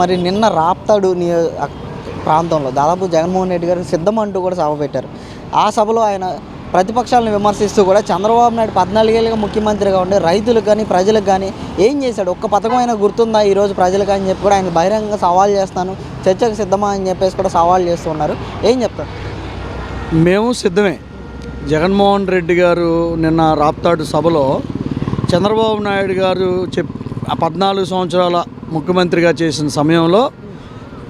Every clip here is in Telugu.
మరి నిన్న రాప్తాడు నియో ప్రాంతంలో. దాదాపు జగన్మోహన్ రెడ్డి గారు సిద్ధం అంటూ కూడా సభ పెట్టారు. ఆ సభలో ఆయన ప్రతిపక్షాలను విమర్శిస్తూ కూడా చంద్రబాబు నాయుడు పద్నాలుగేళ్ళుగా ముఖ్యమంత్రిగా ఉండి రైతులకు కానీ ప్రజలకు కానీ ఏం చేశాడు? ఒక్క పథకం అయినా గుర్తుందా ఈరోజు ప్రజలకు అని చెప్పి కూడా ఆయన బహిరంగంగా సవాల్ చేస్తాను. చర్చకు సిద్ధమా అని చెప్పేసి కూడా సవాల్ చేస్తూ ఉన్నారు. ఏం చెప్తారు? మేము సిద్ధమే. జగన్మోహన్ రెడ్డి గారు నిన్న రాప్తాడు సభలో చంద్రబాబు నాయుడు గారు చెప్ పద్నాలుగు సంవత్సరాల ముఖ్యమంత్రిగా చేసిన సమయంలో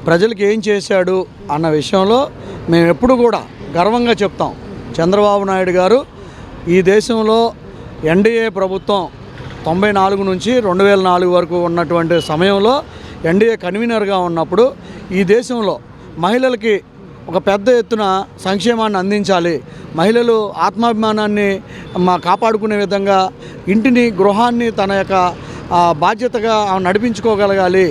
ప్రజలకు ఏం చేశాడు అన్న విషయంలో మేము ఎప్పుడు కూడా గర్వంగా చెప్తాం. చంద్రబాబు నాయుడు గారు ఈ దేశంలో ఎన్డీఏ ప్రభుత్వం తొంభై నాలుగు నుంచి రెండు వేల నాలుగు వరకు ఉన్నటువంటి సమయంలో ఎన్డీఏ కన్వీనర్గా ఉన్నప్పుడు ఈ దేశంలో మహిళలకి ఒక పెద్ద ఎత్తున సంక్షేమాన్ని అందించాలి. మహిళలు ఆత్మాభిమానాన్ని మా కాపాడుకునే విధంగా ఇంటిని గృహాన్ని తన యొక్క బాధ్యతగా ఆమె నడిపించుకోగలగాలి.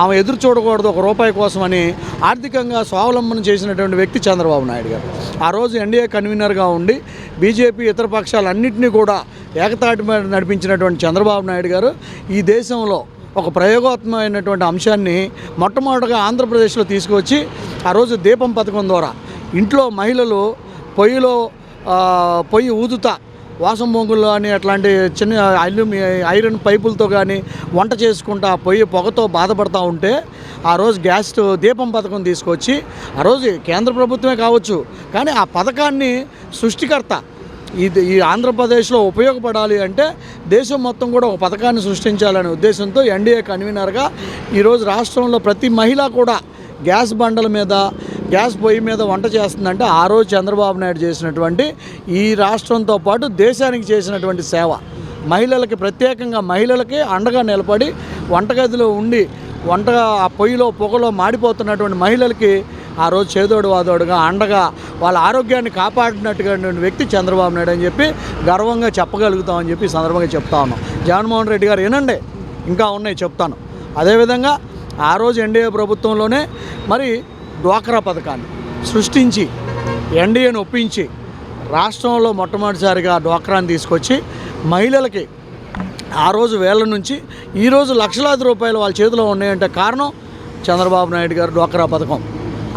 ఆమె ఎదురు చూడకూడదు ఒక రూపాయి కోసమని ఆర్థికంగా స్వావలంబన చేసినటువంటి వ్యక్తి చంద్రబాబు నాయుడు గారు. ఆ రోజు ఎన్డీఏ కన్వీనర్గా ఉండి బీజేపీ ఇతర పక్షాలన్నింటినీ కూడా ఏకతాటి మీద నడిపించినటువంటి చంద్రబాబు నాయుడు గారు ఈ దేశంలో ఒక ప్రయోగాత్మకమైనటువంటి అంశాన్ని మొట్టమొదటిగా ఆంధ్రప్రదేశ్లో తీసుకువచ్చి ఆ రోజు దీపం పథకం ద్వారా ఇంట్లో మహిళలు పొయ్యిలో పొయ్యి ఊదుతా వాసం బొంగులు అని అట్లాంటి చిన్న అల్యూమి ఐరన్ పైపులతో కానీ వంట చేసుకుంటా ఆ పొయ్యి పొగతో బాధపడతా ఉంటే ఆ రోజు గ్యాస్ దీపం పథకం తీసుకొచ్చి ఆ రోజు కేంద్ర ప్రభుత్వమే కావచ్చు. కానీ ఆ పథకాన్ని సృష్టికర్త ఇది ఈ ఆంధ్రప్రదేశ్లో ఉపయోగపడాలి అంటే దేశం మొత్తం కూడా ఒక పథకాన్ని సృష్టించాలనే ఉద్దేశంతో ఎన్డీఏ కన్వీనర్గా ఈరోజు రాష్ట్రంలో ప్రతి మహిళ కూడా గ్యాస్ బండల మీద గ్యాస్ పొయ్యి మీద వంట చేస్తుందంటే ఆ రోజు చంద్రబాబు నాయుడు చేసినటువంటి ఈ రాష్ట్రంతో పాటు దేశానికి చేసినటువంటి సేవ. మహిళలకి ప్రత్యేకంగా మహిళలకి అండగా నిలబడి వంటగదిలో ఉండి వంట ఆ పొయ్యిలో పొగలో మాడిపోతున్నటువంటి మహిళలకి ఆ రోజు చేదోడు వాదోడుగా అండగా వాళ్ళ ఆరోగ్యాన్ని కాపాడినట్టుగా వ్యక్తి చంద్రబాబు నాయుడు అని చెప్పి గర్వంగా చెప్పగలుగుతామని చెప్పి సందర్భంగా చెప్తా ఉన్నాం. జగన్మోహన్ రెడ్డి గారు వినండి ఇంకా ఉన్నాయి చెప్తాను. అదేవిధంగా ఆ రోజు ఎన్డీఏ ప్రభుత్వంలోనే మరి డ్వాక్రా పథకాన్ని సృష్టించి ఎన్డీఏను ఒప్పించి రాష్ట్రంలో మొట్టమొదటిసారిగా డ్వాక్రాని తీసుకొచ్చి మహిళలకి ఆ రోజు వేల నుంచి ఈరోజు లక్షలాది రూపాయలు వాళ్ళ చేతిలో ఉన్నాయంటే కారణం చంద్రబాబు నాయుడు గారు డ్వాక్రా పథకం.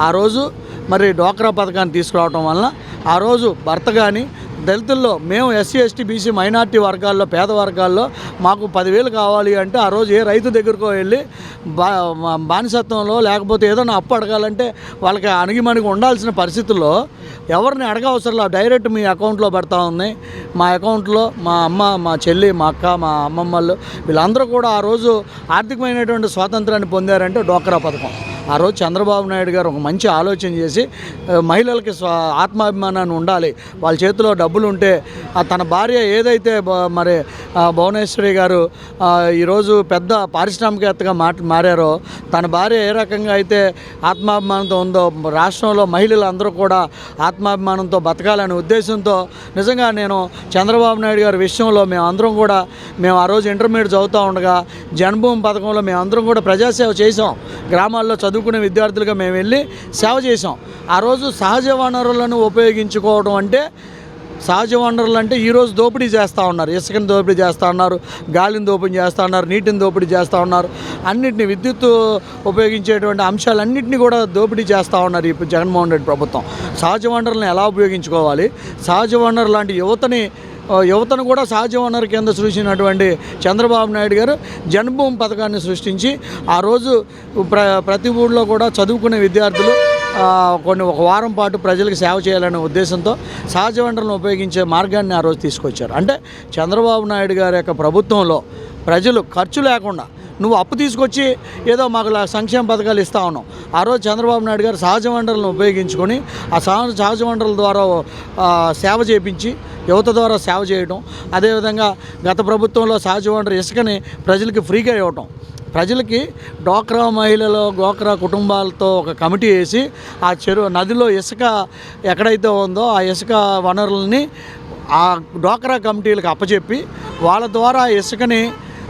ఆ రోజు మరి డ్వాక్రా పథకాన్ని తీసుకురావటం వలన ఆ రోజు భర్త కానీ దళితుల్లో మేము ఎస్సీ ఎస్టీ బీసీ మైనార్టీ వర్గాల్లో పేద వర్గాల్లో మాకు పదివేలు కావాలి అంటే ఆ రోజు ఏ రైతు దగ్గరకు వెళ్ళి బా బానిసత్వంలో లేకపోతే ఏదైనా అప్పు అడగాలంటే వాళ్ళకి అణిగిమణిగి ఉండాల్సిన పరిస్థితుల్లో ఎవరిని అడగవసరంలా డైరెక్ట్ మీ అకౌంట్లో పడతా ఉంది. మా అకౌంట్లో మా అమ్మ మా చెల్లి మా అక్క మా అమ్మమ్మలు వీళ్ళందరూ కూడా ఆ రోజు ఆర్థికమైనటువంటి స్వాతంత్రాన్ని పొందారంటే డోక్రా పథకం. ఆ రోజు చంద్రబాబు నాయుడు గారు ఒక మంచి ఆలోచన చేసి మహిళలకి స్వ ఆత్మాభిమానాన్ని ఉండాలి. వాళ్ళ చేతిలో డబ్బులు ఉంటే తన భార్య ఏదైతే మరి భువనేశ్వరి గారు ఈరోజు పెద్ద పారిశ్రామికవేత్తగా మాట మారారో తన భార్య ఏ రకంగా అయితే ఆత్మాభిమానంతో ఉందో రాష్ట్రంలో మహిళలు అందరూ కూడా ఆత్మాభిమానంతో బతకాలనే ఉద్దేశంతో నిజంగా నేను చంద్రబాబు నాయుడు గారి విషయంలో మేము అందరం కూడా మేము ఆ రోజు ఇంటర్మీడియట్ చదువుతూ ఉండగా జన్మభూమి పథకంలో మేము అందరం కూడా ప్రజాసేవ చేసాం గ్రామాల్లో చదువు చదువుకునే విద్యార్థులుగా మేము వెళ్ళి సేవ చేసాం ఆ రోజు సహజ వనరులను ఉపయోగించుకోవడం అంటే సహజ వనరులు అంటే ఈరోజు దోపిడీ చేస్తూ ఉన్నారు. ఇసుకని దోపిడీ చేస్తూ ఉన్నారు గాలిని దోపిడీ చేస్తూ ఉన్నారు నీటిని దోపిడీ చేస్తూ ఉన్నారు. అన్నింటిని విద్యుత్ ఉపయోగించేటువంటి అంశాలన్నింటినీ కూడా దోపిడీ చేస్తూ ఉన్నారు ఇప్పుడు జగన్మోహన్ రెడ్డి ప్రభుత్వం. సహజ వనరులను ఎలా ఉపయోగించుకోవాలి? సహజ వనరు లాంటి యువతని యువతను కూడా సహజ వనరు కింద సృష్టించినటువంటి చంద్రబాబు నాయుడు గారు జన్మభూమి పథకాన్ని సృష్టించి ఆ రోజు ప్ర ప్రతి ఊళ్ళో కూడా చదువుకునే విద్యార్థులు కొన్ని ఒక వారం పాటు ప్రజలకు సేవ చేయాలనే ఉద్దేశంతో సహజ వనరులను ఉపయోగించే మార్గాన్ని ఆ రోజు తీసుకొచ్చారు. అంటే చంద్రబాబు నాయుడు గారి యొక్క ప్రభుత్వంలో ప్రజలు ఖర్చు లేకుండా నువ్వు అప్పు తీసుకొచ్చి ఏదో మాకు సంక్షేమ పథకాలు ఇస్తా ఉన్నావు. ఆ రోజు చంద్రబాబు నాయుడు గారు సహజ వనరులను ఉపయోగించుకొని ఆ సహజ సహజ వనరుల ద్వారా సేవ చేపించి యువత ద్వారా సేవ చేయడం అదేవిధంగా గత ప్రభుత్వంలో సహజ వనరు ఇసుకని ప్రజలకి ఫ్రీగా ఇవ్వటం. ప్రజలకి డోక్రా మహిళలు గోక్రా కుటుంబాలతో ఒక కమిటీ వేసి ఆ చెరువు నదిలో ఇసుక ఎక్కడైతే ఉందో ఆ ఇసుక వనరులని ఆ డోక్రా కమిటీలకు అప్పచెప్పి వాళ్ళ ద్వారా ఇసుకని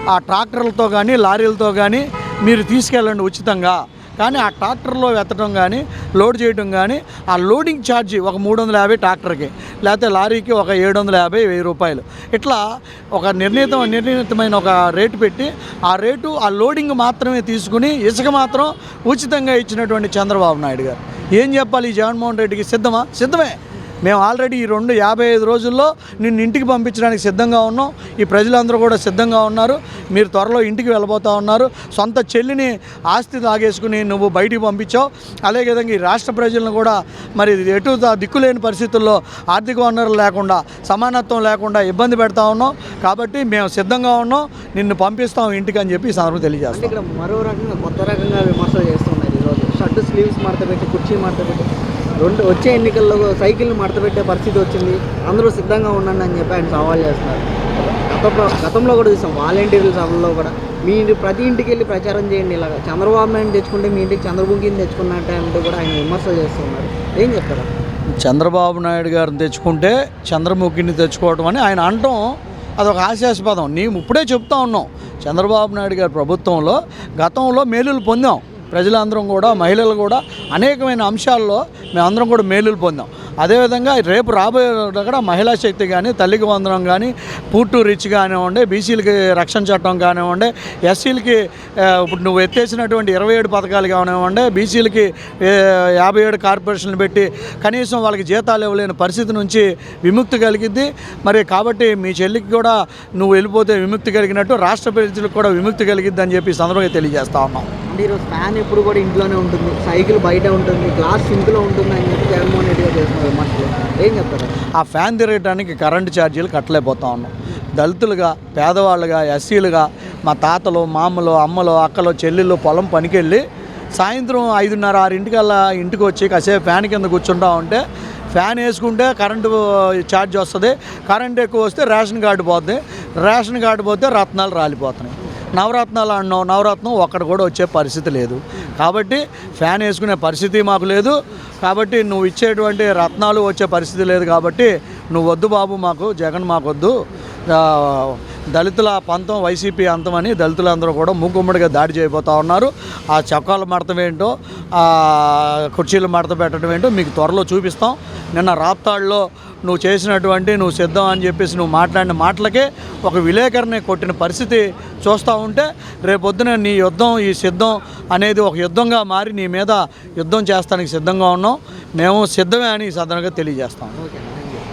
ఆ ట్రాక్టర్లతో కానీ లారీలతో కానీ మీరు తీసుకెళ్ళండి ఉచితంగా. కానీ ఆ ట్రాక్టర్లో ఎత్తడం కానీ లోడ్ చేయడం కానీ ఆ లోడింగ్ ఛార్జీ ఒక మూడు వందల యాభై ట్రాక్టర్కి. లేకపోతే లారీకి ఒక ఏడు వందల యాభై వెయ్యి రూపాయలు. ఇట్లా ఒక నిర్ణీత నిర్ణీతమైన ఒక రేటు పెట్టి ఆ రేటు ఆ లోడింగ్ మాత్రమే తీసుకుని ఇసుక మాత్రం ఉచితంగా ఇచ్చినటువంటి చంద్రబాబు నాయుడు గారు. ఏం చెప్పాలి ఈ జగన్మోహన్ రెడ్డికి? సిద్ధమా? సిద్ధమే. మేము ఆల్రెడీ ఈ రెండు యాభై ఐదు రోజుల్లో నిన్ను ఇంటికి పంపించడానికి సిద్ధంగా ఉన్నాం. ఈ ప్రజలందరూ కూడా సిద్ధంగా ఉన్నారు. మీరు త్వరలో ఇంటికి వెళ్ళబోతా ఉన్నారు. సొంత చెల్లిని ఆస్తి తాగేసుకుని నువ్వు బయటికి పంపించావు. అదే విధంగా ఈ రాష్ట్ర ప్రజలను కూడా మరి ఎటు దిక్కులేని పరిస్థితుల్లో ఆర్థిక వనరులు లేకుండా సమానత్వం లేకుండా ఇబ్బంది పెడతా ఉన్నాం. కాబట్టి మేము సిద్ధంగా ఉన్నాం. నిన్ను పంపిస్తాం ఇంటికి అని చెప్పి ఈ సందర్భం తెలియజేస్తాం. ఇక్కడ మరో రకంగా కొత్త రకంగా విమర్శలు చేస్తున్నారు ఈరోజు. షర్ట్ స్లీవ్స్ మడతపెట్టి కుర్చీ మడతపెట్టి రెండు వచ్చే ఎన్నికల్లో సైకిల్ని మడతపెట్టే పరిస్థితి వచ్చింది. అందరూ సిద్ధంగా ఉండండి అని చెప్పి ఆయన సవాల్ చేస్తున్నారు. గతంలో గతంలో కూడా చూసాం. వాలంటీర్ల సభల్లో కూడా. మీ ప్రతి ఇంటికి వెళ్ళి ప్రచారం చేయండి. ఇలాగ చంద్రబాబు నాయుడు తెచ్చుకుంటే మీ ఇంటికి చంద్రబాబుని తెచ్చుకున్నట్టే అంటూ కూడా ఆయన విమర్శలు చేస్తున్నారు. ఏం చెప్తారా? చంద్రబాబు నాయుడు గారిని తెచ్చుకుంటే చంద్రముఖిని తెచ్చుకోవటం అని ఆయన అనటం అదొక హాస్యాస్పదం. నేను ఇప్పుడే చెప్తా ఉన్నాం చంద్రబాబు నాయుడు గారి ప్రభుత్వంలో గతంలో మేలులు పొందాం. ప్రజలందరం కూడా మహిళలు కూడా అనేకమైన అంశాల్లో మేమందరం కూడా మేలులు పొందాం. అదేవిధంగా రేపు రాబోయే కూడా మహిళా శక్తి కానీ తల్లికి వందనం కానీ పూర్టు రిచ్ కానివ్వండి బీసీలకి రక్షణ చట్టం కానివ్వండి ఎస్సీలకి ఇప్పుడు నువ్వు ఎత్తేసినటువంటి ఇరవై ఏడు పథకాలు కానివ్వండి బీసీలకి యాభై ఏడు కార్పొరేషన్లు పెట్టి కనీసం వాళ్ళకి జీతాలు ఇవ్వలేని పరిస్థితి నుంచి విముక్తి కలిగిద్ది మరి కాబట్టి మీ చెల్లికి కూడా నువ్వు వెళ్ళిపోతే విముక్తి కలిగినట్టు రాష్ట్ర ప్రజలకు కూడా విముక్తి కలిగిద్ది అని చెప్పి సందర్భంగా తెలియజేస్తా ఉన్నాం. ఈరోజు ఫ్యాన్ ఎప్పుడు కూడా ఇంట్లోనే ఉంటుంది. సైకిల్ బయట ఉంటుంది. గ్లాస్ సింక్లో ఉంటుంది అని చెప్పి జగన్మోహన్ రెడ్డి విమర్శలు ఏం చెప్తారు? ఆ ఫ్యాన్ తిరగటానికి కరెంటు ఛార్జీలు కట్టలేకపోతా ఉన్నాం. దళితులుగా పేదవాళ్ళుగా ఎస్సీలుగా మా తాతలు మామలు అమ్మలు అక్కలు చెల్లెళ్ళు పొలం పనికెళ్ళి సాయంత్రం ఐదున్నర ఆరింటికల్లా ఇంటికి వచ్చి కాసేపు ఫ్యాన్ కింద కూర్చుంటా ఉంటే ఫ్యాన్ వేసుకుంటే కరెంటు ఛార్జ్ వస్తుంది. కరెంట్ ఎక్కువ వస్తే రేషన్ కార్డు పోతుంది రేషన్ కార్డు పోతే రత్నాలు రాలిపోతున్నాయి. నవరత్నాలు అన్నాం నవరత్నం ఒక్కడ కూడా వచ్చే పరిస్థితి లేదు. కాబట్టి ఫ్యాన్ వేసుకునే పరిస్థితి మాకు లేదు. కాబట్టి నువ్వు ఇచ్చేటువంటి రత్నాలు వచ్చే పరిస్థితి లేదు కాబట్టి నువ్వు వద్దు బాబు మాకు జగన్ మాకు వద్దు దళితుల పంతం వైసీపీ అంతమని దళితులందరూ కూడా మూకుమ్మడిగా దాడి చేయబోతా ఉన్నారు. ఆ చొక్కాల మడతం ఏంటో ఆ కుర్చీలు మడత పెట్టడం ఏంటో మీకు త్వరలో చూపిస్తాం. నిన్న రాప్తాడులో నువ్వు చేసినటువంటి నువ్వు సిద్ధం అని చెప్పేసి నువ్వు మాట్లాడిన మాటలకే ఒక విలేకరిని కొట్టిన పరిస్థితి చూస్తూ ఉంటే రేపొద్దున నీ యుద్ధం ఈ సిద్ధం అనేది ఒక యుద్ధంగా మారి నీ మీద యుద్ధం చేస్తానికి సిద్ధంగా ఉన్నాం. మేము సిద్ధమే అని ఈ తెలియజేస్తాం. ఓకే.